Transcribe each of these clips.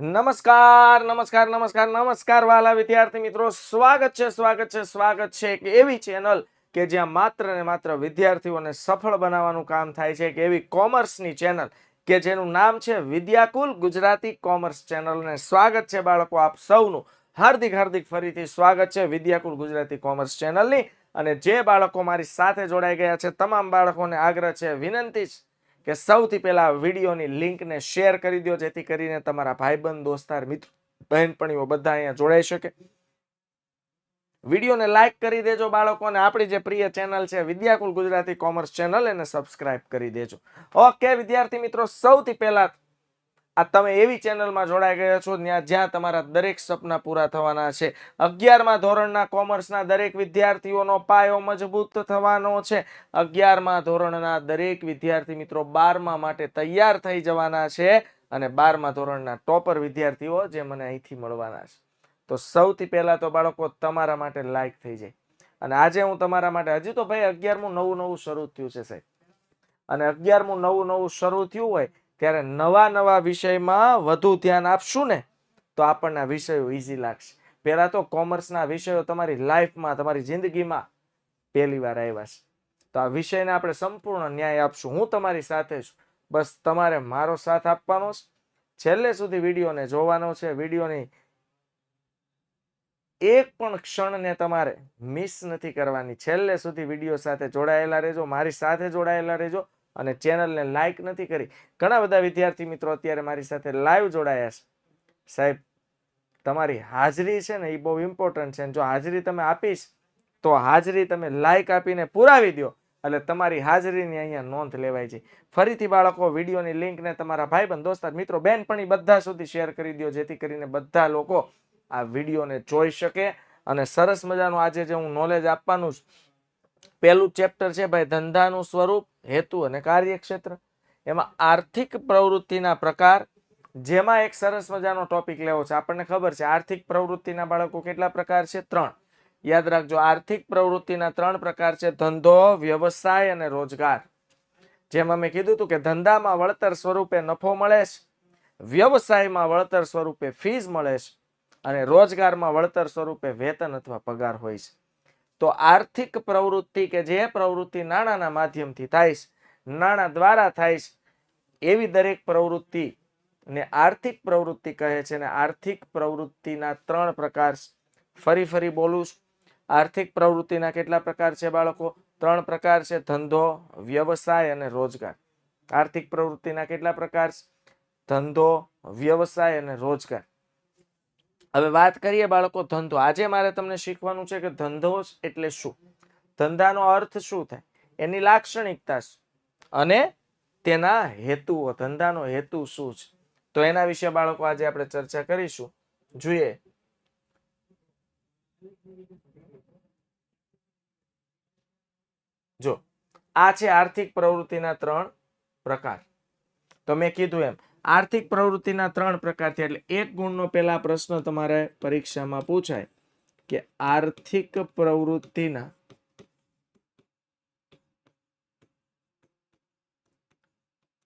નમસ્કાર નમસ્કાર નમસ્કાર નમસ્કાર વાલા વિદ્યાર્થી મિત્રો. સ્વાગત છે સ્વાગત છે સ્વાગત છે એક એવી ચેનલ કે જ્યાં માત્ર ને માત્ર વિદ્યાર્થીઓને સફળ બનાવવાનું કામ થાય છે. કે એવી કોમર્સની ચેનલ કે જેનું નામ છે વિદ્યાકુલ ગુજરાતી કોમર્સ ચેનલ ને સ્વાગત છે બાળકો આપ સૌનું. હાર્દિક હાર્દિક ફરીથી સ્વાગત છે વિદ્યાકુલ ગુજરાતી કોમર્સ ચેનલની અને જે બાળકો મારી સાથે જોડાઈ ગયા છે, તમામ બાળકોને આગ્રહ છે, વિનંતી છે કે સૌથી પહેલા વિડીયોની લિંકને શેર કરી દો જેથી કરીને તમારા ભાઈબંધ, દોસ્તાર, મિત્ર, બહેનપણીઓ બધા અહીંયા જોડાઈ શકે. વિડીયોને લાઈક કરી દેજો બાળકોને આપણી જે પ્રિય ચેનલ છે, વિદ્યાકુલ ગુજરાતી કોમર્સ ચેનલ, એને સબસ્ક્રાઇબ કરી દેજો. ઓકે, વિદ્યાર્થી મિત્રો, સૌથી પહેલા આ તમે એવી ચેનલમાં જોડાઈ ગયા છો જ્યાં તમારા દરેક સપના પૂરા થવાના છે. અગિયારમા ધોરણના કોમર્સના દરેક વિદ્યાર્થીઓનો પાયો મજબૂત થવાનો છે. અગિયારમા ધોરણના દરેક વિદ્યાર્થી મિત્રો બારમા માટે તૈયાર થઈ જવાના છે અને બારમા ધોરણના ટોપર વિદ્યાર્થીઓ જે મને અહીંથી મળવાના છે. તો સૌથી પહેલાં તો બાળકો તમારા માટે લાઈક થઈ જાય. અને આજે હું તમારા માટે હજી તો ભાઈ અગિયારમું નવું નવું શરૂ થયું છે સાહેબ. અને અગિયારમું નવું નવું શરૂ થયું હોય ત્યારે નવા નવા વિષયમાં વધુ ધ્યાન આપશું ને, તો આપણને વિષયો ઈઝી લાગશે. પહેલા તો કોમર્સના વિષયો તમારી લાઈફમાં તમારી જિંદગીમાં પહેલી વાર આવ્યા છે. તો આ વિષયને આપણે સંપૂર્ણ ન્યાય આપશું. હું તમારી સાથે છું. બસ તમારે મારો સાથ આપવાનો છેલ્લે સુધી વિડીયોને જોવાનો છે. વિડીયોની એક પણ ક્ષણને તમારે મિસ નથી કરવાની. છેલ્લે સુધી વીડિયો સાથે જોડાયેલા રહેજો. મારી સાથે જોડાયેલા રહેજો. અને ચેનલને લાઈક નથી કરી. ઘણા બધા વિદ્યાર્થી મિત્રો અત્યારે મારી સાથે લાઈવ જોડાયા છે. સાહેબ, તમારી હાજરી છે ને એ બહુ ઇમ્પોર્ટન્ટ છે. જો હાજરી તમે આપીશ, તો હાજરી તમે લાઈક આપીને પુરાવી દો એટલે તમારી હાજરીની અહીંયા નોંધ લેવાય છે. ફરીથી બાળકો, વિડીયોની લિંકને તમારા ભાઈબંધ, દોસ્તાર, મિત્રો બેનપણી બધા સુધી શેર કરી દો જેથી કરીને બધા લોકો આ વિડીયોને જોઈ શકે. અને સરસ મજાનું આજે જે હું નોલેજ આપવાનું છું પહેલું ચેપ્ટર છે ભાઈ, ધંધાનું સ્વરૂપ, હેતુ અને કાર્યક્ષેત્ર. એમાં આર્થિક પ્રવૃત્તિના પ્રકાર, જેમાં એક સરસ મજાનો ટોપિક લેવો છે. આપણને ખબર છે, આર્થિક પ્રવૃત્તિના બાળકો કેટલા પ્રકાર છે? ત્રણ. યાદ રાખજો, આર્થિક પ્રવૃત્તિના ત્રણ પ્રકાર છે, ધંધો, વ્યવસાય અને રોજગાર. જેમાં મેં કીધું હતું કે ધંધામાં વળતર સ્વરૂપે નફો મળે છે, વ્યવસાયમાં વળતર સ્વરૂપે ફીસ મળે છે અને રોજગારમાં વળતર સ્વરૂપે વેતન અથવા પગાર હોય છે. તો આર્થિક પ્રવૃત્તિ કે જે પ્રવૃત્તિ નાણાંના માધ્યમથી થાય છે નાણાં દ્વારા થાય છે એવી દરેક પ્રવૃત્તિ ને આર્થિક પ્રવૃત્તિ કહે છે ને આર્થિક પ્રવૃત્તિના ત્રણ પ્રકાર ફરી ફરી બોલું આર્થિક પ્રવૃત્તિના કેટલા પ્રકાર છે બાળકો? ત્રણ પ્રકાર છે, ધંધો, વ્યવસાય અને રોજગાર. આર્થિક પ્રવૃત્તિના કેટલા પ્રકાર છે ધંધો, વ્યવસાય અને રોજગાર. હવે વાત કરીએ બાળકો ધંધો. આજે મારે તમને શીખવાનું છે કે ધંધો એટલે શું? ધંધાનો અર્થ શું થાય? એની લાક્ષણિકતા શું? અને તેના હેતુઓ, ધંધાનો હેતુ શું છે? તો એના વિશે બાળકો આજે આપણે ચર્ચા કરીશું. જોઈએ. જો. આ છે આર્થિક પ્રવૃત્તિના ત્રણ પ્રકાર. તો મેં કીધું એમ આર્થિક પ્રવૃત્તિના ત્રણ પ્રકારથી એટલે એક ગુણનો પહેલા પ્રશ્ન તમારે પરીક્ષામાં પૂછાય કે આર્થિક પ્રવૃત્તિના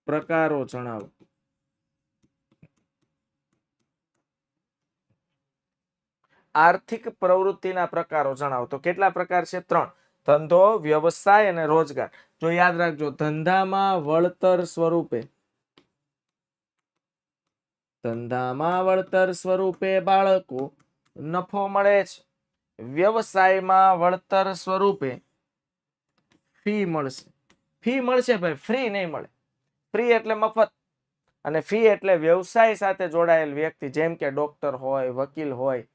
પ્રકારો જણાવો. આર્થિક પ્રવૃત્તિના પ્રકારો જણાવો. તો કેટલા પ્રકાર છે? ત્રણ. ધંધો, વ્યવસાય અને રોજગાર. જો યાદ રાખજો, ધંધામાં વળતર સ્વરૂપે ધંધામાં વળતર સ્વરૂપે બાળકો નફો મળે છે. વ્યવસાયમાં વળતર સ્વરૂપે ફી મળશે. ફી મળશે ભાઈ ફ્રી નહીં મળે. ફ્રી એટલે મફત. અને ફી એટલે વ્યવસાય સાથે જોડાયેલ વ્યક્તિ, જેમ કે ડોક્ટર હોય, વકીલ હોય,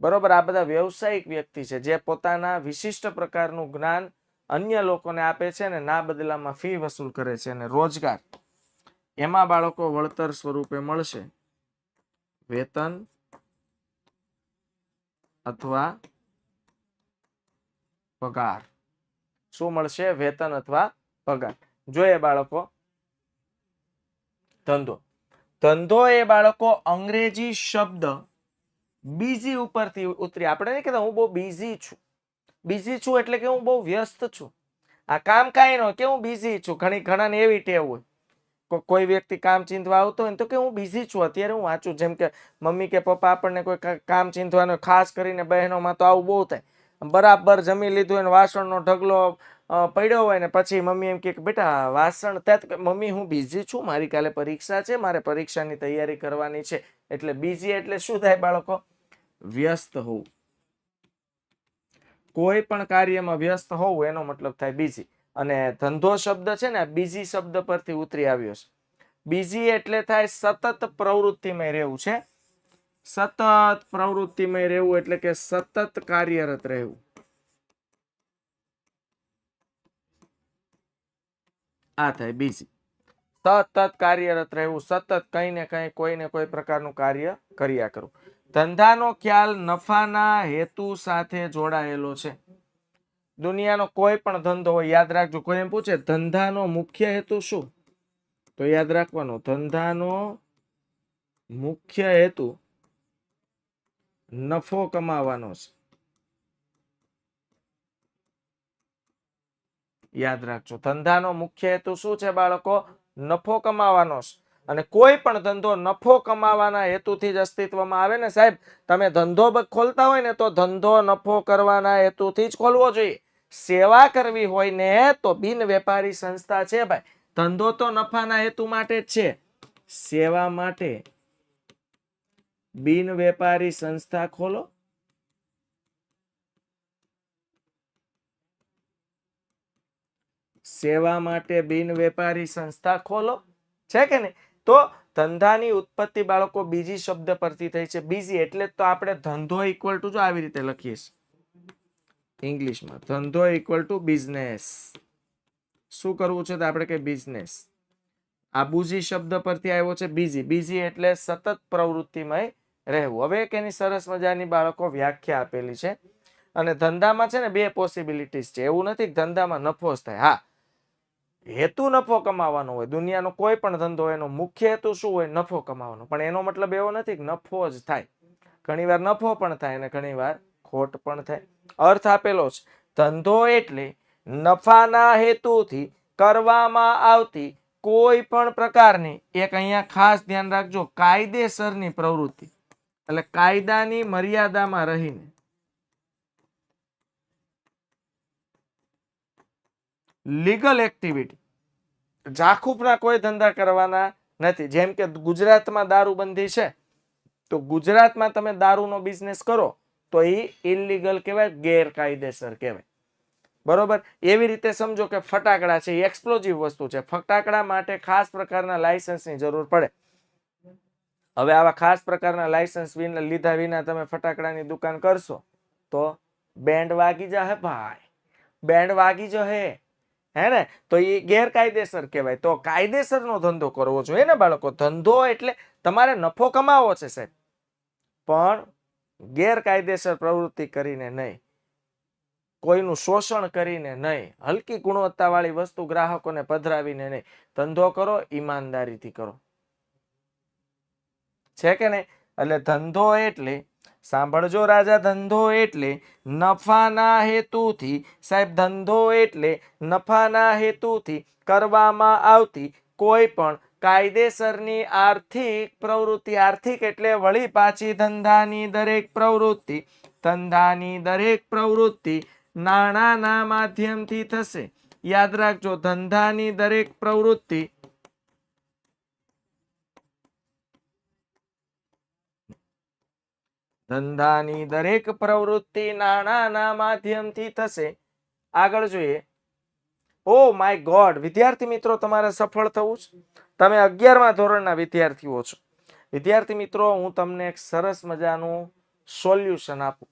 બરોબર? આ બધા વ્યવસાયિક વ્યક્તિ છે, જે પોતાના વિશિષ્ટ પ્રકારનું જ્ઞાન અન્ય લોકોને આપે છે ને ના બદલામાં ફી વસૂલ કરે છે અને રોજગાર. એમાં બાળકો વળતર સ્વરૂપે મળશે. વેતન અથવા પગાર. શું મળશે? વેતન અથવા પગાર. જોઈએ બાળકો ધંધો. ધંધો એ બાળકો અંગ્રેજી શબ્દ બીઝી ઉપરથી ઉતરી. આપણે નહીં કહેતા, હું બહુ બિઝી છું. બિઝી છું એટલે કે હું બહુ વ્યસ્ત છું. આ કામ કાંઈ ન કે હું બિઝી છું. ઘણી ઘણાને એવી ટેવ હોય. કોઈ વ્યક્તિ કામ ચીંધવા આવતો હોય તો કે હું બિઝી છું, અત્યારે હું વાંચું. જેમ કે મમ્મી કે પપ્પા આપણને કોઈ કામ ચીંધવાનું ખાસ કરીને બહેનોમાં તો આવું બહુ થાય. બરાબર જમી લીધું અને વાસણનો ઢગલો પડ્યો હોય ને પછી મમ્મી એમ કે બેટા વાસણ ત્યાં મમ્મી, હું બિઝી છું. મારી કાલે પરીક્ષા છે. મારે પરીક્ષાની તૈયારી કરવાની છે. એટલે બિઝી એટલે શું થાય બાળકો? વ્યસ્ત હોવું. કોઈ પણ કાર્યમાં વ્યસ્ત હોવું, એનો મતલબ થાય બિઝી અને ધંધો શબ્દ છે ને, બીજી શબ્દ પરથી ઉતરી આવ્યો છે. બીજી એટલે થાય સતત પ્રવૃત્તિમય રહેવું છે. સતત પ્રવૃત્તિમય રહેવું એટલે કે સતત કાર્યરત રહેવું. આ થાય બીજી. સતત કાર્યરત રહેવું, સતત કઈ ને કઈ, કોઈ ને કોઈ પ્રકારનું કાર્ય કર્યા કરવું ધંધાનો ખ્યાલ નફાના હેતુ સાથે જોડાયેલો છે. દુનિયાનો કોઈ પણ ધંધો હોય, યાદ રાખજો, કોઈ એમ પૂછે, ધંધાનો મુખ્ય હેતુ શું? તો યાદ રાખવાનો, ધંધાનો મુખ્ય હેતુ નફો કમાવાનો છે. યાદ રાખજો, ધંધાનો મુખ્ય હેતુ શું છે બાળકો? નફો કમાવાનો છે. અને કોઈ પણ ધંધો નફો કમાવાના હેતુથી જ અસ્તિત્વમાં આવે ને સાહેબ, તમે ધંધો ખોલતા હોય ને તો ધંધો નફો કરવાના હેતુથી જ ખોલવો જોઈએ. સેવા કરવી હોય ને, તો બિન વેપારી સંસ્થા છે ભાઈ. ધંધો તો નફાના હેતુ માટે છે. સેવા માટે બિન વેપારી સંસ્થા ખોલો. સેવા માટે બિન વેપારી સંસ્થા ખોલો. છે કે નહીં? તો ધંધાની ઉત્પત્તિ બાળકો બીજી શબ્દ પરથી થઈ છે. બીજી એટલે તો આપણે ધંધો ઇક્વલ ટુ જો આવી રીતે લખીએ છીએ. ઇંગ્લિશમાં ધંધો ઇક્વલ ટુ બિઝનેસ શું કરવું છે તો આપણે કે બિઝનેસ આ બુઝી શબ્દ પરથી આવ્યો છે બીજી બીજી એટલે સતત પ્રવૃત્તિમય રહેવું. હવે એક એની સરસ મજાની બાળકો વ્યાખ્યા આપેલી છે. અને ધંધામાં છે ને બે પોસિબિલિટીઝ છે. એવું નથી ધંધામાં નફો જ થાય. હા, હેતુ નફો કમાવાનો હોય. દુનિયાનો કોઈ પણ ધંધો એનો મુખ્ય હેતુ શું હોય? નફો કમાવાનો. પણ એનો મતલબ એવો નથી કે નફો જ થાય. ઘણીવાર નફો પણ થાય અને ઘણીવાર ખોટ પણ થાય. અર્થ આપેલો છે. ધંધો એટલે નફાના હેતુથી કરવામાં આવતી કોઈ પણ પ્રકારની, એક અહીંયા ખાસ ધ્યાન રાખજો, કાયદેસરની પ્રવૃત્તિ. એટલે કાયદાની મર્યાદામાં રહીને. લીગલ એક્ટિવિટી જાખુફના કોઈ ધંધા કરવાના નથી. જેમ કે ગુજરાતમાં દારૂબંધી છે, તો ગુજરાતમાં તમે દારૂનો બિઝનેસ કરો તો એ ઇલીગલ કહેવાય, ગેરકાયદેસર કહેવાય. બરોબર? એવી રીતે સમજો કે ફટાકડા છે એક્સપ્લોઝિવ વસ્તુ છે. ફટાકડા માટે ખાસ પ્રકારના લાયસન્સની જરૂર પડે. હવે આવા ખાસ પ્રકારના લાયસન્સ વિના લીધા વિના તમે ફટાકડાની દુકાન કરશો, તો બેન્ડ વાગી જાહે ભાઈ. બેન્ડ વાગી જશે. હે ને? તો એ ગેરકાયદેસર કહેવાય. તો કાયદેસરનો ધંધો કરવો જોઈએ ને બાળકો. ધંધો એટલે તમારે નફો કમાવો છે સાહેબ. પણ ગેરકાયદેસર પ્રવૃત્તિ કરીને નહીં. કોઈનું શોષણ કરીને નહીં. હલકી ગુણવત્તાવાળી વસ્તુ ગ્રાહકોને પધરાવીને નહીં. ધંધો કરો, ઈમાનદારીથી કરો. છે કે નહીં? એટલે ધંધો એટલે, સાંભળજો રાજા, ધંધો એટલે નફાના હેતુથી, સાહેબ, ધંધો એટલે નફાના હેતુથી કરવામાં આવતી કોઈ પણ કાયદેસરની આર્થિક પ્રવૃત્તિ, આર્થિક એટલે વળી પાછી ધંધાની દરેક પ્રવૃત્તિ, ધંધાની દરેક પ્રવૃત્તિ નાણાંના માધ્યમથી થશે. યાદ રાખજો, ધંધાની દરેક પ્રવૃત્તિ ધંધાની દરેક પ્રવૃત્તિ નાણાંના માધ્યમથી થશે. આગળ જોઈએ. ઓ માય ગોડ વિદ્યાર્થી મિત્રો, તમારે સફળ થવું છે. તમે અગિયારમા ધોરણના વિદ્યાર્થીઓ છો. વિદ્યાર્થી મિત્રો, હું તમને એક સરસ મજાનું સોલ્યુશન આપું.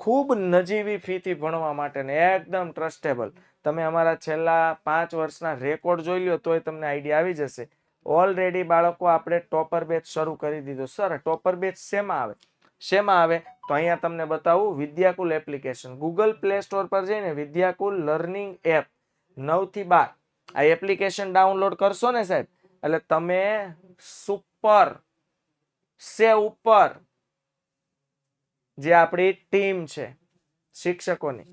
ખૂબ નજીવી ફીથી ભણવા માટેને એકદમ ટ્રસ્ટેબલ. તમે અમારા છેલ્લા પાંચ વર્ષના રેકોર્ડ જોઈ લો તોય તમને આઈડિયા આવી જશે. ઓલરેડી બાળકો આપણે ટોપર બેચ શરૂ કરી દીધો. સર, ટોપર બેચ શેમાં આવે? શેમાં આવે? તો અહીંયા તમને બતાવું, Vidyakul application. Google Play Store પર જઈને વિદ્યાકુલ લર્નિંગ એપ નવથી બાર. આ એપ્લિકેશન ડાઉનલોડ કરશો ને સાહેબ? એટલે તમે સુપર સે ઉપર, જે આપણી ટીમ છે, શિક્ષકોની,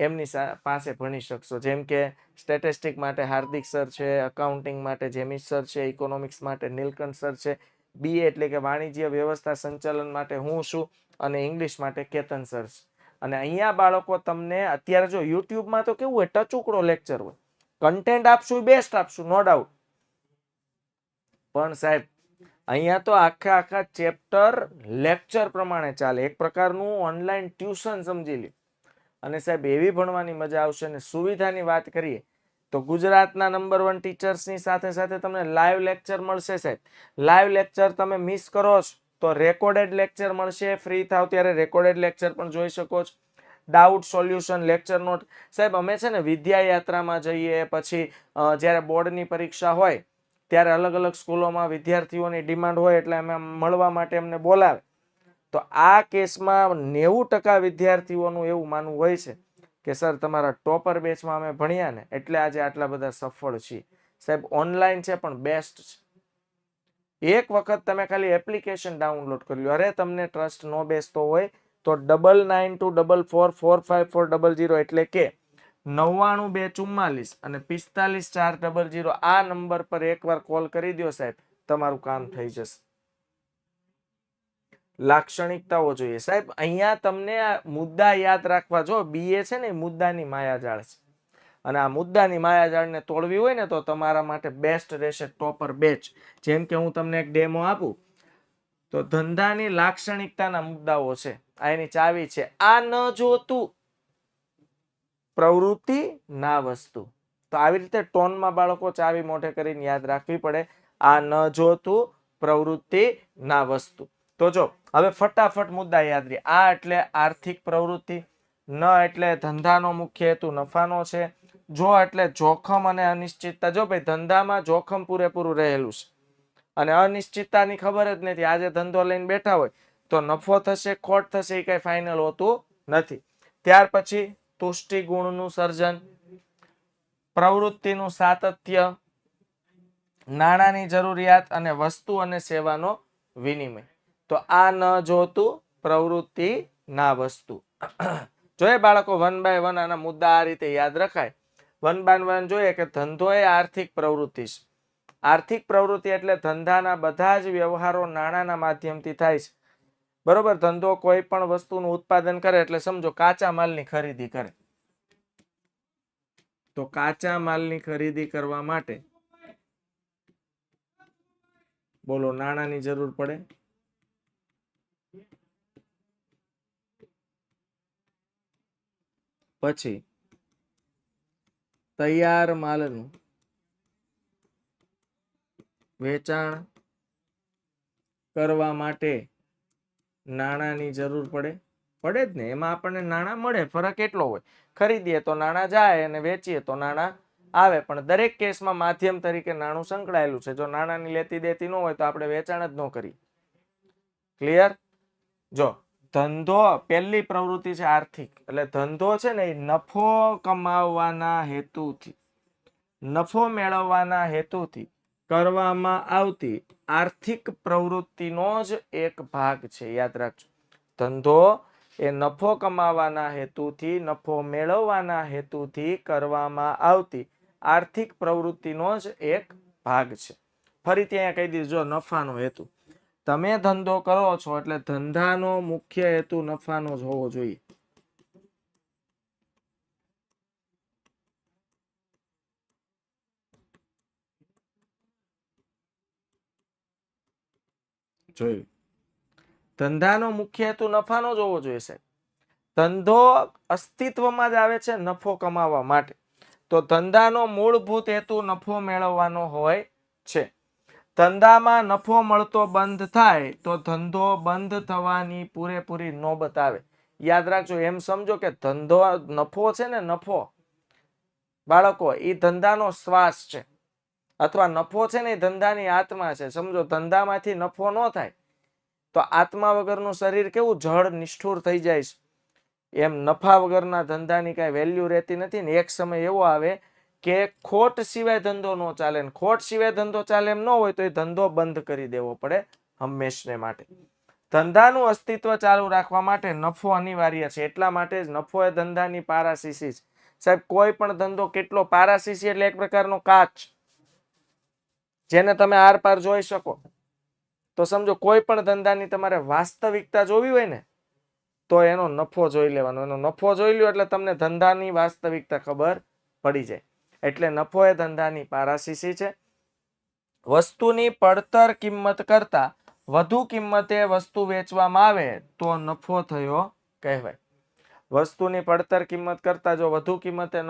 એમની પાસે ભણી શકશો. જેમ કે સ્ટેટિસ્ટિક માટે હાર્દિક સર છે અકાઉન્ટિંગ માટે જેમી સર છે ઇકોનોમિક્સ માટે નીલકંઠ સર છે બી એટલે કે વાણિજ્ય વ્યવસ્થા સંચાલન માટે હું છું અને ઇંગ્લિશ માટે કેતન સર છે. અને અહીંયા બાળકો તમને અત્યારે જો યુટ્યુબમાં તો કેવું હોય, ટચુકડો લેક્ચર હોય. કન્ટેન્ટ આપશું બેસ્ટ આપશું નો ડાઉટ પણ સાહેબ, અહીંયા તો આખા આખા ચેપ્ટર લેક્ચર પ્રમાણે ચાલે. એક પ્રકારનું ઓનલાઈન ટ્યુશન સમજી લે અને સાહેબ, એવી ભણવાની મજા આવશે અને સુવિધાની વાત કરીએ તો ગુજરાતના નંબર વન ટીચર્સની સાથે સાથે તમને લાઈવ લેક્ચર મળશે સાહેબ. લાઈવ લેક્ચર તમે મિસ કરો છો, તો રેકોર્ડેડ લેક્ચર મળશે. ફ્રી થાવ ત્યારે રેકોર્ડેડ લેક્ચર પણ જોઈ શકો છો. ડાઉટ સોલ્યુશન લેક્ચર નોટ સાહેબ, અમે છે ને વિદ્યાયાત્રામાં જઈએ, પછી જ્યારે બોર્ડની પરીક્ષા હોય ત્યારે અલગ અલગ સ્કૂલોમાં વિદ્યાર્થીઓની ડિમાન્ડ હોય એટલે અમે મળવા માટે અમને બોલાવે. તો આ કેસમાં નેવું ટકા વિદ્યાર્થીઓનું એવું માનવું હોય છે કે, સર, તમારા ટોપર બેચમાં અમે ભણ્યા ને એટલે આજે આટલા બધા સફળ છીએ. સાહેબ, ઓનલાઈન છે પણ બેસ્ટ છે. એક વખત તમે ખાલી એપ્લિકેશન ડાઉનલોડ કરી લો અરે, તમને ટ્રસ્ટ નો બેસતો હોય તો double nine two double four four five four double zero એટલે કે નવ્વાણું બે ચુમ્માલીસ અને પિસ્તાલીસ ચાર ડબલ જીરો આ નંબર પર એકવાર કોલ કરી દો સાહેબ. તમારું કામ થઈ જશે. લાક્ષણિકતાઓ જોઈએ. સાહેબ, અહીંયા તમને આ મુદ્દા યાદ રાખવા, જો બીએ છે ને મુદ્દાની માયાજાળ છે. અને આ મુદ્દાની માયાજાળને તોડવી હોય ને, તો તમારા માટે બેસ્ટ રહેશે ટોપર બેચ જેમ કે હું તમને એક ડેમો આપું. તો ધંધાની લાક્ષણિકતાના મુદ્દાઓ છે. આ એની ચાવી છે. આ ન જોતું. પ્રવૃત્તિ ના વસ્તુ. તો આવી રીતે ટોનમાં બાળકો ચાવી મોઢે કરીને યાદ રાખવી પડે. આ ન જોતું પ્રવૃત્તિ ના વસ્તુ. તો જો, હવે ફટાફટ મુદ્દા યાદ રહી. આ એટલે આર્થિક પ્રવૃત્તિ, ન એટલે ધંધાનો મુખ્ય હેતુ નફાનો છે. જો એટલે જોખમ અને અનિશ્ચિતતા. જો ભાઈ ધંધામાં જોખમ પૂરેપૂરું રહેલું છે અને અનિશ્ચિતતાની ખબર જ નથી આજે ધંધો લઈને બેઠા હોય તો નફો થશે, ખોટ થશે, એ કઈ ફાઇનલ હોતું નથી. ત્યાર પછી તુષ્ટિ ગુણનું સર્જન, પ્રવૃત્તિનું સાતત્ય, નાણાંની જરૂરિયાત અને વસ્તુ અને સેવાનો વિનિમય. તો આ ન જોતું પ્રવૃત્તિ, ના વસ્તુ. જોઈએ બાળકો, વન બાય વન આના મુદ્દા આ રીતે યાદ રખાય. વન બાય વન જોઈએ કે ધંધો એ આર્થિક પ્રવૃત્તિ છે. આર્થિક પ્રવૃત્તિ એટલે ધંધાના બધા જ વ્યવહારો નાણાંના માધ્યમથી થાય છે. બરોબર? ધંધો કોઈ પણ વસ્તુનું ઉત્પાદન કરે એટલે સમજો કાચા માલની ખરીદી કરે. તો કાચા માલની ખરીદી કરવા માટે બોલો, નાણાંની જરૂર પડે? પછી તૈયાર માલનું વેચાણ કરવા માટે નાણાંની જરૂર પડે? પડે જ ને, એમાં આપણને નાણાં મળે, ફરક એટલો હોય. ખરીદીએ તો નાણાં જાય અને વેચીએ તો નાણાં આવે, પણ દરેક કેસમાં માધ્યમ તરીકે નાણું સંકળાયેલું છે. જો નાણાંની લેતી દેતી ન હોય તો આપણે વેચાણ જ ન કરી ક્લિયર જો, ધંધો પહેલી પ્રવૃત્તિ છે આર્થિક. એટલે ધંધો છે ને એ નફો કમાવવાના હેતુથી, નફો મેળવવાના હેતુથી કરવામાં આવતી આર્થિક પ્રવૃત્તિનો જ એક ભાગ છે. યાદ રાખજો. ધંધો એ નફો કમાવાના હેતુથી, નફો મેળવવાના હેતુથી કરવામાં આવતી આર્થિક પ્રવૃત્તિનો જ એક ભાગ છે. ફરીથી અહીંયા કહી દીધું જો નફાનો હેતુ. તમે ધંધો કરો છો એટલે ધંધાનો મુખ્ય હેતુ નફાનો જ હોવો જોઈએ. જોયું. ધંધાનો મુખ્ય હેતુ નફાનો જ હોવો જોઈએ સાહેબ. ધંધો અસ્તિત્વમાં જ આવે છે નફો કમાવા માટે. તો ધંધાનો મૂળભૂત હેતુ નફો મેળવવાનો હોય છે. ધંધામાં નફો મળતો બંધ થાય તો ધંધો બંધ થવાની પૂરેપૂરી નોબત આવે. યાદ રાખજો, એમ સમજો કે ધંધો, નફો છે ને નફો. બાળકો એ ધંધાનો શ્વાસ છે. અથવા નફો છે ને ધંધાની આત્મા છે. સમજો, ધંધામાંથી નફો ન થાય તો આત્મા વગરનું શરીર કેવું? જળ નિષ્ઠુર થઈ જાય છે. એમ નફા વગરના ધંધાની કાંઈ વેલ્યુ રહેતી નથી ને એક સમય એવો આવે કે ખોટ સિવાય ધંધો ન ચાલે ખોટ સિવાય ધંધો ચાલે એમ ન હોય તો એ ધંધો બંધ કરી દેવો પડે હંમેશને માટે. ધંધાનું અસ્તિત્વ ચાલુ રાખવા માટે નફો અનિવાર્ય છે. એટલા માટે જ નફો એ ધંધાની પારાસીસી છે. સાહેબ, કોઈ પણ ધંધો કેટલો પારાસીસી એટલે એક પ્રકારનો કાચ. જેને તમે આર પાર જોઈ શકો. તો સમજો, કોઈ પણ ધંધાની તમારે વાસ્તવિકતા જોવી હોય ને, તો એનો નફો જોઈ લેવાનો. એનો નફો જોઈ લ્યો એટલે તમને ધંધાની વાસ્તવિકતા ખબર પડી જાય. એટલે નફો એ ધંધાની પારાસીસી છે. વસ્તુની પડતર કિંમત કરતા વધુ કિંમતે વસ્તુ વેચવામાં આવે તો નફો થયો કહેવાય. વસ્તુની પડતર કિંમત કરતા જો વધુ કિંમતે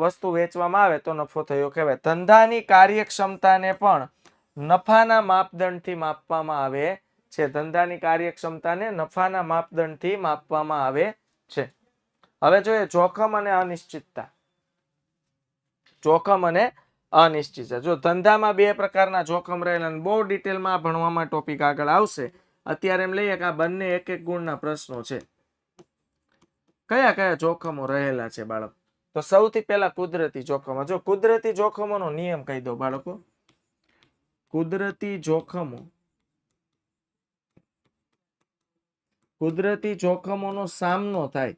વસ્તુ વેચવામાં આવે તો નફો થયો કહેવાય. ધંધાની કાર્યક્ષમતાને પણ નફાના માપદંડથી માપવામાં આવે છે. ધંધાની કાર્યક્ષમતાને નફાના માપદંડથી માપવામાં આવે છે. હવે જોઈએ જોખમ અને અનિશ્ચિતતા. જોખમ અને અનિશ્ચિતતા. જો ધંધામાં બે પ્રકારના જોખમ રહેલા બહુ ડિટેલમાં ભણવામાં ટોપિક આગળ આવશે, અત્યારે એમ લઈએ કે આ બંને એક એક ગુણના પ્રશ્નો છે. કયા કયા જોખમો રહેલા છે બાળક? તો સૌથી પહેલા કુદરતી જોખમો. જો કુદરતી જોખમોનો નિયમ કહી દો બાળકો. કુદરતી જોખમો. કુદરતી જોખમોનો સામનો થાય.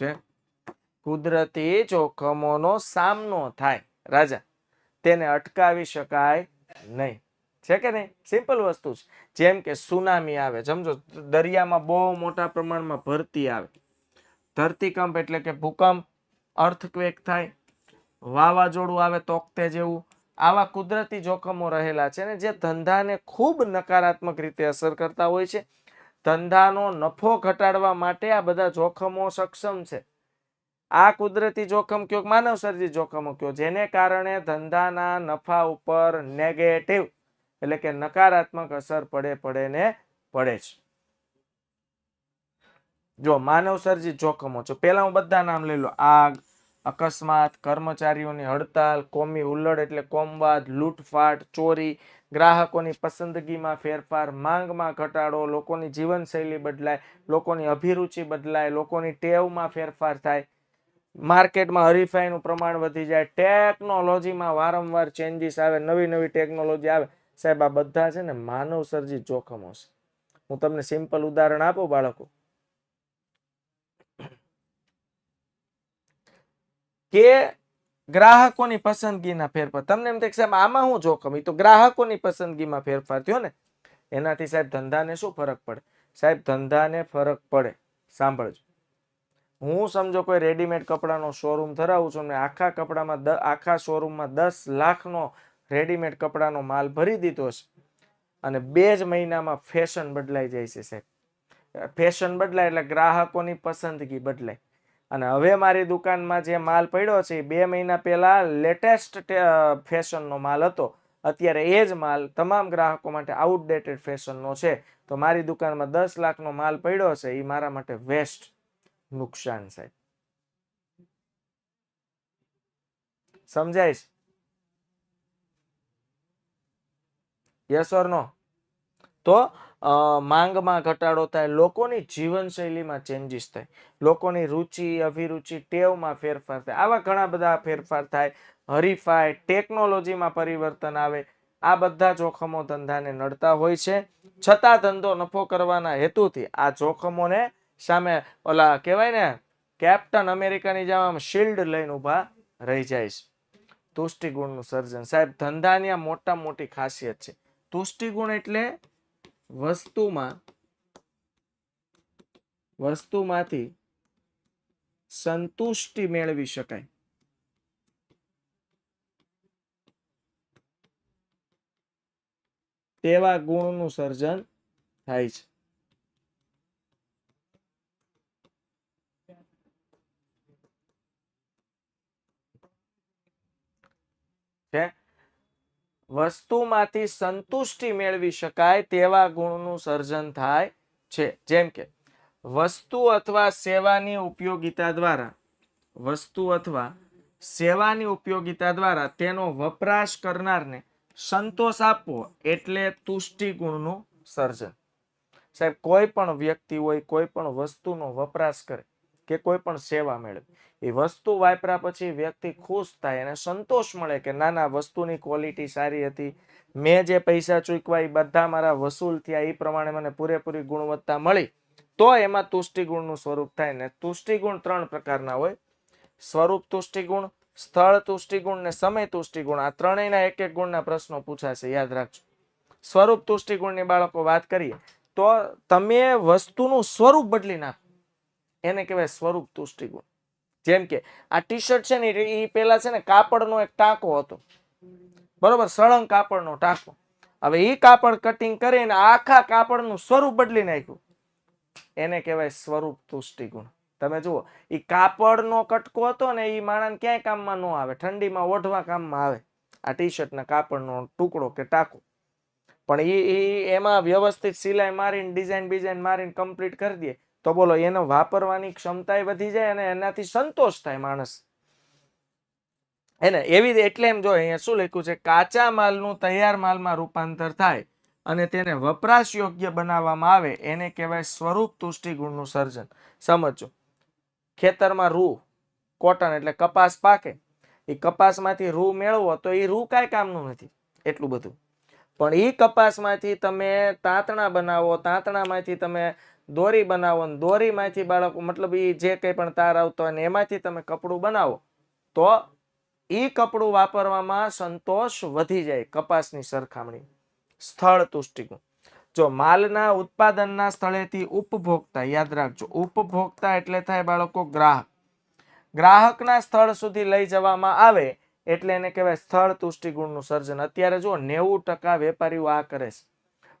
છે? કુદરતી જોખમોનો સામનો થાય. રાજા, તેને અટકાવી શકાય નહીં. છે કે નહીં? સિમ્પલ વસ્તુ છે જેમ કે સુનામી આવે. સમજો, દરિયામાં બહુ મોટા પ્રમાણમાં ભરતી આવે. ધરતીકંપ એટલે કે ભૂકંપ, અર્થક્વેક થાય. વાવાઝોડું આવે તોકતે જેવું. આવા કુદરતી જોખમો રહેલા છે ને જે ધંધાને ખૂબ નકારાત્મક રીતે અસર કરતા હોય છે. ધંધાનો નફો ઘટાડવા માટે આ બધા જોખમો સક્ષમ છે. આ કુદરતી જોખમ કયો માનવ સર્જિત જોખમો કયો? જેને કારણે ધંધાના નફા ઉપર નેગેટિવ એટલે કે નકારાત્મક અસર પડે પડે ને પડે છે. જો માનવ સર્જિત જોખમો છે પેલા હું બધા નામ લઈ લો આગ, અકસ્માત, કર્મચારીઓની હડતાલ, કોમી ઉલ્લડ એટલે કોમવાદ, લૂંટફાટ, ચોરી, ગ્રાહકોની પસંદગીમાં ફેરફાર, માંગમાં ઘટાડો, લોકોની જીવનશૈલી બદલાય, લોકોની અભિરુચિ બદલાય, લોકોની ટેવમાં ફેરફાર થાય. માર્કેટમાં હરીફાઈનું પ્રમાણ વધી જાય, ટેકનોલોજીમાં વારંવાર ચેન્જીસ આવે, નવી નવી ટેકનોલોજી આવે. સાહેબ, આ બધા છે ને માનવ સર્જિત જોખમો છે. હું તમને સિમ્પલ ઉદાહરણ આપું બાળકો. કે ગ્રાહકોની પસંદગીના ફેરફાર. તમને એમ થાય સાહેબ, આમાં શું જોખમ? એ તો ગ્રાહકોની પસંદગીમાં ફેરફાર થયો ને. એનાથી સાહેબ ધંધાને શું ફરક પડે? સાહેબ, ધંધાને ફરક પડે. સાંભળજો. હું સમજો કોઈ રેડીમેડ કપડાનો શોરૂમ ધરાવું છું ને આખા કપડામાં દ- આખા શોરૂમમાં દસ લાખનો રેડીમેડ કપડાનો માલ ભરી દીધો છે. અને બે જ મહિનામાં ફેશન બદલાઈ જાય છે સાહેબ. ફેશન બદલાય એટલે ગ્રાહકોની પસંદગી બદલાય. અને હવે મારી દુકાનમાં જે માલ પડ્યો છે બે મહિના પહેલા લેટેસ્ટ ફેશનનો માલ હતો. અત્યારે એ જ માલ તમામ ગ્રાહકો માટે આઉટડેટેડ ફેશનનો છે. તો મારી દુકાનમાં દસ લાખનો માલ પડ્યો છે એ મારા માટે વેસ્ટ નુકસાન સાહેબ સમજાય છે? યસ ઓર નો તો માંગમાં ઘટાડો થાય, લોકોની જીવનશૈલીમાં ચેન્જીસ થાય, લોકોની રુચિ, અભિરુચિ ટેવમાં ફેરફાર થાય. આવા ઘણા બધા ફેરફાર થાય હરીફાય ટેકનોલોજીમાં પરિવર્તન આવે, આ બધા જોખમો ધંધાને નડતા હોય છે. છતાં ધંધો નફો કરવાના હેતુથી આ જોખમોને સામે ઓલા કહેવાય ને કેપ્ટન અમેરિકાની જેમ આમ શિલ્ડ લઈને ઊભા રહી જાય છે. તુષ્ટિગુણનું સર્જન. સાહેબ, ધંધાની આ મોટા મોટી ખાસિયત છે. તુષ્ટિગુણ એટલે વસ્તુમાં, વસ્તુમાંથી સંતુષ્ટિ મેળવી શકાય. તેવા ગુણનું સર્જન થાય છે. છે. વસ્તુમાંથી સંતુષ્ટિ મેળવી શકાય તેવા ગુણનું સર્જન થાય છે. જેમ કે, વસ્તુ અથવા સેવાની ઉપયોગિતા દ્વારા, વસ્તુ અથવા સેવાની ઉપયોગિતા દ્વારા તેનો વપરાશ કરનારને સંતોષ આપવો એટલે તુષ્ટિ ગુણનું સર્જન. સાહેબ, કોઈ પણ વ્યક્તિ હોય, કોઈ પણ વસ્તુનો વપરાશ કરે કે કોઈ પણ સેવા મેળવે. એ વસ્તુ વાપર્યા પછી વ્યક્તિ ખુશ થાય અને સંતોષ મળે કે ના ના વસ્તુની ક્વોલિટી સારી હતી. મેં જે પૈસા ચૂકવા એ બધા મારા વસૂલ થયા. એ પ્રમાણે મને પૂરેપૂરી ગુણવત્તા મળી. તો એમાં તુષ્ટિગુણનું સ્વરૂપ થાય ને તુષ્ટિગુણ ત્રણ પ્રકારના હોય. સ્વરૂપ તુષ્ટિગુણ, સ્થળ તુષ્ટિગુણ ને સમય તુષ્ટિગુણ. આ ત્રણેયના એક એક ગુણના પ્રશ્નો પૂછાશે. યાદ રાખજો. સ્વરૂપ તુષ્ટિગુણની બાળકો વાત કરીએ. તો તમે વસ્તુનું સ્વરૂપ બદલી નાખો. એને કહેવાય સ્વરૂપ તુષ્ટિગુણ જેમ કે આ ટી શર્ટ છે ને એ પેલા છે ને કાપડનો એક ટાંકો હતો. બરોબર? સળંગ કાપડનો ટાંકો. હવે એ કાપડ કટિંગ કરીને આખા કાપડનું સ્વરૂપ બદલી નાખ્યું. એને કહેવાય સ્વરૂપ તુષ્ટિગુણ તમે જુઓ એ કાપડનો કટકો હતો ને એ માણસ ક્યાંય કામમાં ન આવે. ઠંડીમાં ઓઢવા કામમાં આવે. આ ટી શર્ટના કાપડનો ટુકડો કે ટાંકો. પણ એ એમાં વ્યવસ્થિત સિલાઈ મારીને ડિઝાઇન બિઝાઇન મારીને કમ્પ્લીટ કરી દે. તો બોલો, એને વાપરવાની ક્ષમતા વધી જાય અને એનાથી સંતોષ થાય માણસ. એને એવી એટલે એમ જો અહીંયા શું લખ્યું છે? કાચા માલનું તૈયાર માલમાં રૂપાંતર થાય અને તેને વપરાશ યોગ્ય બનાવવામાં આવે, એને કહેવાય સ્વરૂપ તુષ્ટિગુણનું સર્જન. સમજો. ખેતરમાં રૂ, કોટન એટલે કપાસ પાકે. એ કપાસમાંથી રૂ મેળવો તો એ રૂ કાંઈ કામનું નથી. એટલું બધું. પણ એ કપાસમાંથી તમે તાંતણા બનાવો, તાંતણામાંથી તમે દોરી બનાવો ને દોરીમાંથી બાળકો, મતલબ એ જે કંઈ પણ તાર આવતો હોય ને એમાંથી તમે કપડું બનાવો, તો એ કપડું વાપરવામાં સંતોષ વધી જાય કપાસની સરખામણી. સ્થળ તુષ્ટિગુણ જો માલના ઉત્પાદનના સ્થળેથી ઉપભોક્તા, યાદ રાખજો, ઉપભોક્તા એટલે થાય બાળકો ગ્રાહક. ગ્રાહકના સ્થળ સુધી લઈ જવામાં આવે એટલે એને કહેવાય સ્થળ તુષ્ટિગુણનું સર્જન. અત્યારે જો નેવું ટકા વેપારીઓ આ કરે છે.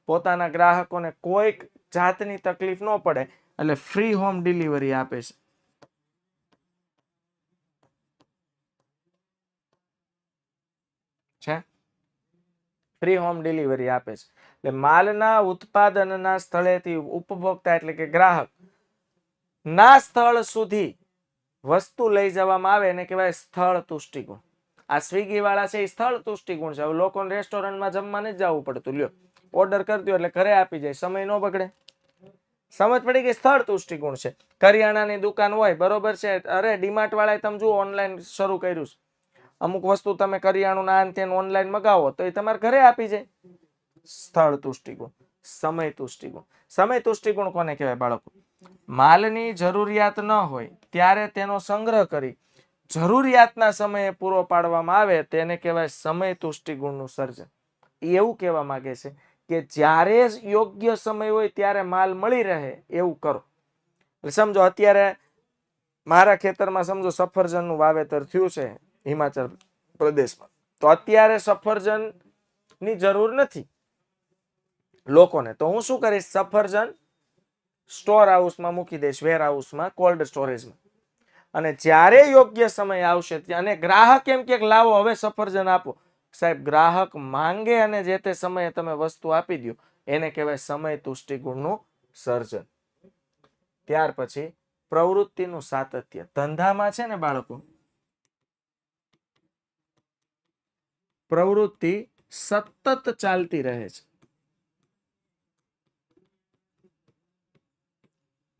પોતાના ગ્રાહકોને કોઈક જાતની તકલીફ ન પડે, એટલે ફ્રી હોમ ડિલિવરી આપે છે. ફ્રી હોમ ડિલિવરી આપે છે. એટલે માલના ઉત્પાદનના સ્થળેથી ઉપભોક્તા એટલે કે ગ્રાહક, ના સ્થળ સુધી વસ્તુ લઈ જવામાં આવે એને કહેવાય સ્થળ તુષ્ટિગુણ. આ સ્વિગી વાળા છે એ સ્થળ તુષ્ટિગુણ છે. હવે લોકોને રેસ્ટોરન્ટમાં જમવા નથી જવું પડતું. લ્યો. ઓર્ડર કરતી દો એટલે ઘરે આપી જાય. સમય ન બગડે. સમજ પડી ગઈ? સ્થળ તુષ્ટિગુણ છે. કરિયાણાની દુકાન હોય, બરોબર છે. અરે ડીમાર્ટ વાળાએ તમે જુઓ ઓનલાઈન શરૂ કર્યું છે. અમુક વસ્તુ તમે કરિયાણું ના અંતે ઓનલાઈન મગાવો, તો એ તમારે ઘરે આપી જાય. સ્થળ તુષ્ટિગુણ સમય તુષ્ટિગુણ સમય તુષ્ટિગુણ કોને કહેવાય બાળકો? માલની જરૂરિયાત ન હોય, ત્યારે તેનો સંગ્રહ કરી જરૂરિયાતના સમયે પૂરો પાડવામાં આવે, તેને કહેવાય સમય તુષ્ટિગુણનું સર્જન. એવું કહેવા માંગે છે કે જ્યારે યોગ્ય સમય હોય ત્યારે માલ મળી રહે એવું કરો. એટલે સમજો, અત્યારે મારા ખેતરમાં સમજો સફરજનનું વાવેતર થયું છે હિમાચલ પ્રદેશમાં. તો અત્યારે સફરજનની જરૂર નથી લોકોને. તો હું શું કરીશ? સફરજન સ્ટોર હાઉસમાં મૂકી દઈશ વેર હાઉસમાં કોલ્ડ સ્ટોરેજમાં. અને જ્યારે યોગ્ય સમય આવશે અને ગ્રાહક એમ કે લાવો, હવે સફરજન આપો. સાહેબ, ગ્રાહક માંગે અને જે તે સમયે તમે વસ્તુ આપી દો એને કહેવાય સમય તુષ્ટિગુણનું સર્જન. ત્યાર પછી પ્રવૃત્તિનું સાતત્ય. ધંધામાં છે ને બાળકો? પ્રવૃત્તિ સતત ચાલતી રહે છે.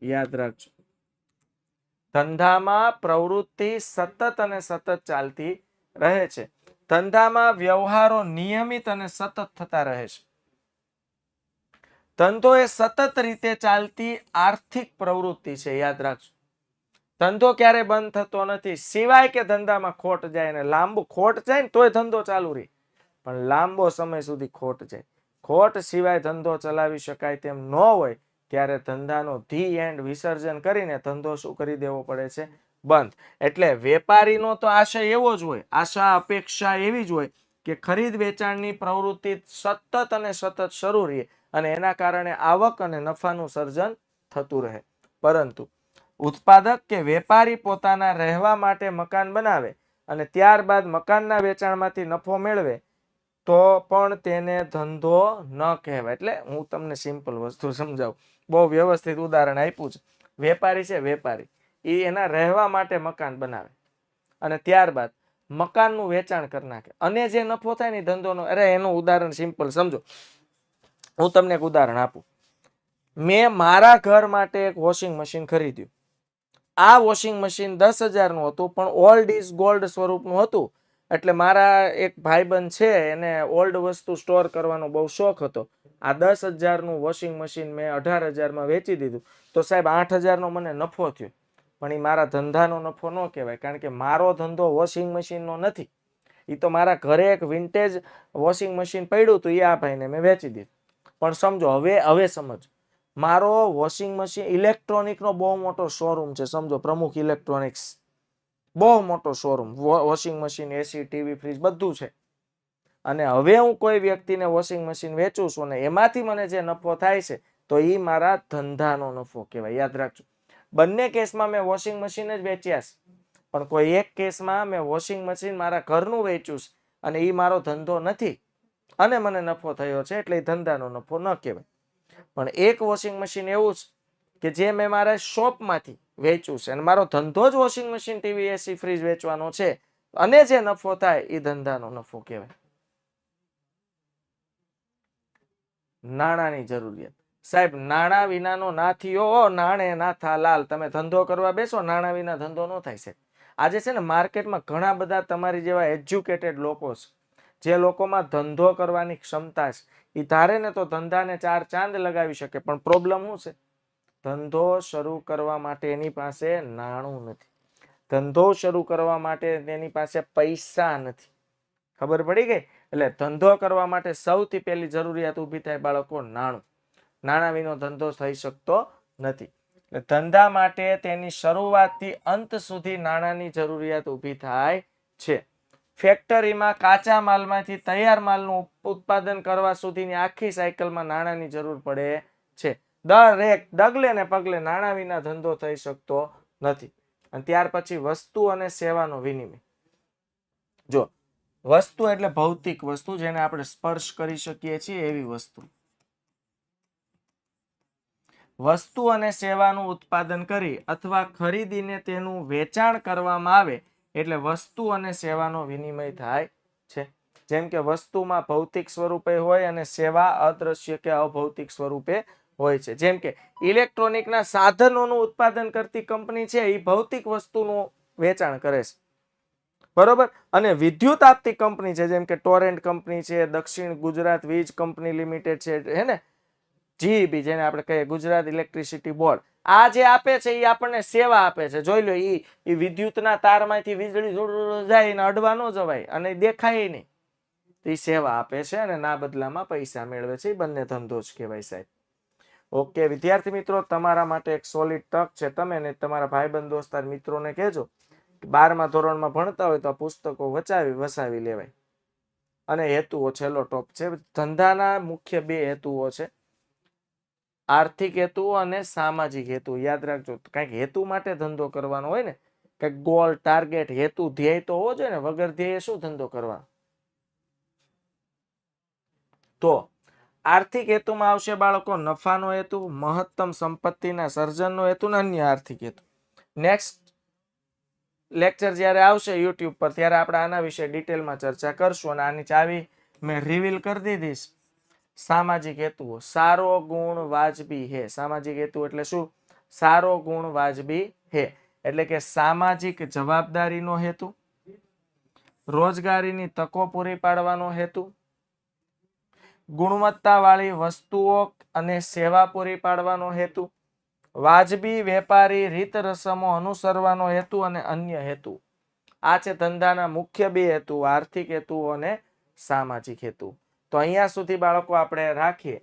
યાદ રાખજો. ધંધામાં પ્રવૃત્તિ સતત અને સતત ચાલતી રહે છે. ધંધામાં વ્યવહારો નિયમિત અને સતત થતા રહે છે. ધંધો એ સતત રીતે ચાલતી આર્થિક પ્રવૃત્તિ છે, યાદ રાખજો. ધંધો ક્યારે બંધ થતો નથી, સિવાય કે ધંધામાં ખોટ જાય ને લાંબુ ખોટ જાય ને તોય ધંધો ચાલુ રહે. પણ લાંબો સમય સુધી ખોટ જાય. ખોટ સિવાય ધંધો ચલાવી શકાય તેમ ન હોય, ત્યારે ધંધાનો ધી એન્ડ વિસર્જન કરીને ધંધો શું કરી દેવો પડે છે? બંધ. એટલે વેપારીનો તો આશય એવો જ હોય, આશા, અપેક્ષા એવી જ હોય કે ખરીદ વેચાણની પ્રવૃત્તિ સતત અને સતત શરૂ રહે અને એના કારણે આવક અને નફાનું સર્જન થતું રહે. પરંતુ ઉત્પાદક કે વેપારી પોતાના રહેવા માટે મકાન બનાવે અને ત્યારબાદ મકાનના વેચાણમાંથી નફો મેળવે, તો પણ તેને ધંધો ન કહેવાય. એટલે હું તમને સિમ્પલ વસ્તુ સમજાવું. બહુ વ્યવસ્થિત ઉદાહરણ આપ્યું છે. વેપારી છે વેપારી. એ એના રહેવા માટે મકાન બનાવે. અને ત્યારબાદ મકાનનું વેચાણ કરી નાખે. અને જે નફો થાય ને ધંધોનો, અરે એનું ઉદાહરણ સિમ્પલ સમજો. હું તમને એક ઉદાહરણ આપું. મેં મારા ઘર માટે એક વોશિંગ મશીન ખરીદ્યું. આ વોશિંગ મશીન દસ હજારનું હતું, પણ ઓલ્ડ ઇઝ ગોલ્ડ સ્વરૂપનું હતું. એટલે મારા એક ભાઈબંધ છે, એને ઓલ્ડ વસ્તુ સ્ટોર કરવાનો બહુ શોખ હતો. આ દસ હજારનું વોશિંગ મશીન મેં અઢાર હજારમાં વેચી દીધું. તો સાહેબ આઠ હજારનો મને નફો થયો. પણ એ મારા ધંધાનો નફો ન કહેવાય, કારણ કે મારો ધંધો વોશિંગ મશીનનો નથી. એ તો મારા ઘરે એક વિન્ટેજ વોશિંગ મશીન પડ્યું હતું એ આ ભાઈને મેં વેચી દીધું. પણ સમજો, હવે હવે સમજ. મારો વોશિંગ મશીન ઇલેક્ટ્રોનિકનો બહુ મોટો શોરૂમ છે, સમજો, પ્રમુખ ઇલેક્ટ્રોનિક્સ બહુ મોટો showroom washing machine AC TV fridge બધું છે. અને હવે હું કોઈ વ્યક્તિને વોશિંગ મશીન વેચું છું ને એમાંથી મને જે નફો થાય છે, તો એ મારા ધંધાનો નફો કહેવાય, યાદ રાખજો. બંને કેસમાં મેં વોશિંગ મશીન જ વેચ્યા છે. પણ કોઈ એક કેસમાં મેં વોશિંગ મશીન મારા ઘરનું વેચ્યું છે અને એ મારો ધંધો નથી. અને મને નફો થયો છે એટલે એ ધંધાનો નફો ન કહેવાય. પણ એક વોશિંગ મશીન એવું છે કે જે મેં મારા શોપમાંથી વેચ્યું છે અને મારો ધંધો જ washing machine TV AC fridge વેચવાનો છે અને જે નફો થાય એ ધંધાનો નફો કહેવાય. નાણાંની જરૂરિયાત. સાહેબ, નાણા વિનાનો નાથીઓ નાણે નાથા લાલ. તમે ધંધો કરવા બેસો, નાણાં વિના ધંધો ન થાય છે આજે છે ને માર્કેટમાં ઘણા બધા તમારી જેવા એજ્યુકેટેડ લોકો છે, જે લોકોમાં ધંધો કરવાની ક્ષમતા છે. એ ધારે ને તો ધંધાને ચાર ચાંદ લગાવી શકે, પણ પ્રોબ્લેમ શું છે? ધંધો શરૂ કરવા માટે એની પાસે નાણું નથી. ધંધો શરૂ કરવા માટે તેની પાસે પૈસા નથી. ખબર પડી ગઈ? એટલે ધંધો કરવા માટે સૌથી પહેલી જરૂરિયાત ઊભી થાય બાળકો નાણું. નાણાં વિનો ધંધો થઈ શકતો નથી. એટલે ધંધા માટે તેની શરૂઆતથી અંત સુધી નાણાંની જરૂરિયાત ઊભી થાય છે. ફેક્ટરીમાં કાચા માલમાંથી તૈયાર માલનું ઉત્પાદન કરવા સુધીની આખી સાયકલમાં નાણાંની જરૂર પડે છે. દરેક ડગલે ને પગલે નાણાં વિના ધંધો થઈ શકતો નથી. અને ત્યાર પછી વસ્તુ અને સેવાનો વિનિમય. જો, વસ્તુ એટલે ભૌતિક વસ્તુ જેને આપણે સ્પર્શ કરી શકીએ છીએ એવી વસ્તુ. વસ્તુ અને સેવાનું ઉત્પાદન કરી અથવા ખરીદીને તેનું વેચાણ કરવામાં આવે એટલે વસ્તુ અને સેવાનો વિનિમય થાય છે. જેમ કે વસ્તુમાં ભૌતિક સ્વરૂપે હોય અને સેવા અદ્રશ્ય કે અભૌતિક સ્વરૂપે હોય છે. જેમ કે ઇલેક્ટ્રોનિકના સાધનોનું ઉત્પાદન કરતી કંપની છે એ ભૌતિક વસ્તુનું વેચાણ કરે છે. બરોબર? અને વિદ્યુત આપતી કંપની છે જેમ કે ટોરેન્ટ કંપની છે, દક્ષિણ ગુજરાત વીજ કંપની લિમિટેડ છે, હે ને? જીઈબી જેને આપણે કહીએ ગુજરાત ઇલેક્ટ્રિસિટી બોર્ડ આ જે આપે છે એ આપણને સેવા આપે છે. જોઈ લો એ વિદ્યુતના તારમાંથી વીજળી જાય ને અડવા ન જવાય અને દેખાય નહીં. તો સેવા આપે છે અને ના બદલામાં પૈસા મેળવે છે. એ બંને ધંધો જ કહેવાય સાહેબ. ઓકે વિદ્યાર્થી મિત્રો, તમારા માટે એક સોલિડ તક છે. તમે ને તમારા ભાઈબંધ, દોસ્તાર, મિત્રોને કહેજો બારમા ધોરણમાં ભણતા હોય તો આ પુસ્તકો વચાવી, વસાવી લેવાય. અને હેતુઓ છેલ્લો ટોપ છે. ધંધાના મુખ્ય બે હેતુઓ છે. આર્થિક હેતુ અને સામાજિક હેતુ. યાદ રાખજો, કંઈક હેતુ માટે ધંધો કરવાનો હોય ને, કંઈક ગોલ ટાર્ગેટ હેતુ, ધ્યેય તો હોવો જોઈએ ને, વગર ધ્યેય શું ધંધો કરવાનો? તો, આર્થિક હેતુમાં આવશે બાળકો નફાનો હેતુ, મહત્તમ સંપત્તિના સર્જનનો હેતુ ને અન્ય આર્થિક હેતુ. નેક્સ્ટ લેક્ચર જ્યારે આવશે યુટ્યુબ પર, ત્યારે આપણે આના વિશે ડિટેલમાં ચર્ચા કરશું અને આની ચાવી મેં રિવીલ કરી દીધી છે. સામાજિક હેતુઓ. સારો ગુણ વાજબી હે. સામાજિક હેતુ એટલે શું? સારો ગુણ વાજબી હે. એટલે કે સામાજિક જવાબદારીનો હેતુ. રોજગારીની તકો પૂરી પાડવાનો હેતુ. ગુણવત્તાવાળી વસ્તુઓ અને સેવા પૂરી પાડવાનો હેતુ. વાજબી વેપારી રીત રસમો અનુસરવાનો હેતુ અને અન્ય હેતુ. આ છે ધંધાના મુખ્ય બે હેતુ, આર્થિક હેતુ અને સામાજિક હેતુ. તો અહીંયા સુધી બાળકો આપણે રાખીએ.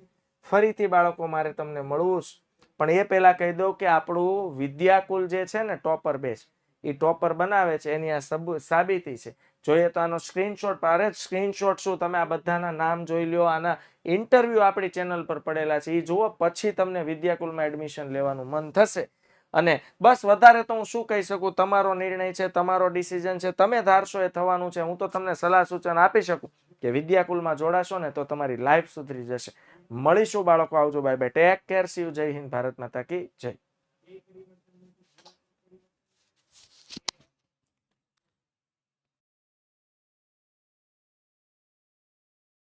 ફરીથી બાળકો મારે તમને મળવું છે પણ એ પહેલા કહી દઉં કે આપણું વિદ્યાકુલ જે છે ને ટોપર બેચ એ ટોપર બનાવે છે, એની આ સબ, સાબિતી છે. જોઈએ તો આનો સ્ક્રીનશોટ પારે સ્ક્રીનશોટ શું તમે આ બધાના નામ જોઈ લ્યો, આના ઇન્ટરવ્યુ આપણી ચેનલ પર પડેલા છે એ જુઓ, પછી તમને વિદ્યાકુલમાં એડમિશન લેવાનું મન થશે. અને બસ વધારે તો હું શું કહી શકું? તમારો નિર્ણય છે, તમારો ડિસિઝન છે, તમે ધારશો એ થવાનું છે, હું તો તમને સલાહ સૂચન આપી શકું. કે વિદ્યાકુલમાં જોડાશો ને તો તમારી લાઈફ સુધરી જશે. મળીશું બાળકો, આવજો bye bye take care see Jai Hind Bharat માતા કી જય.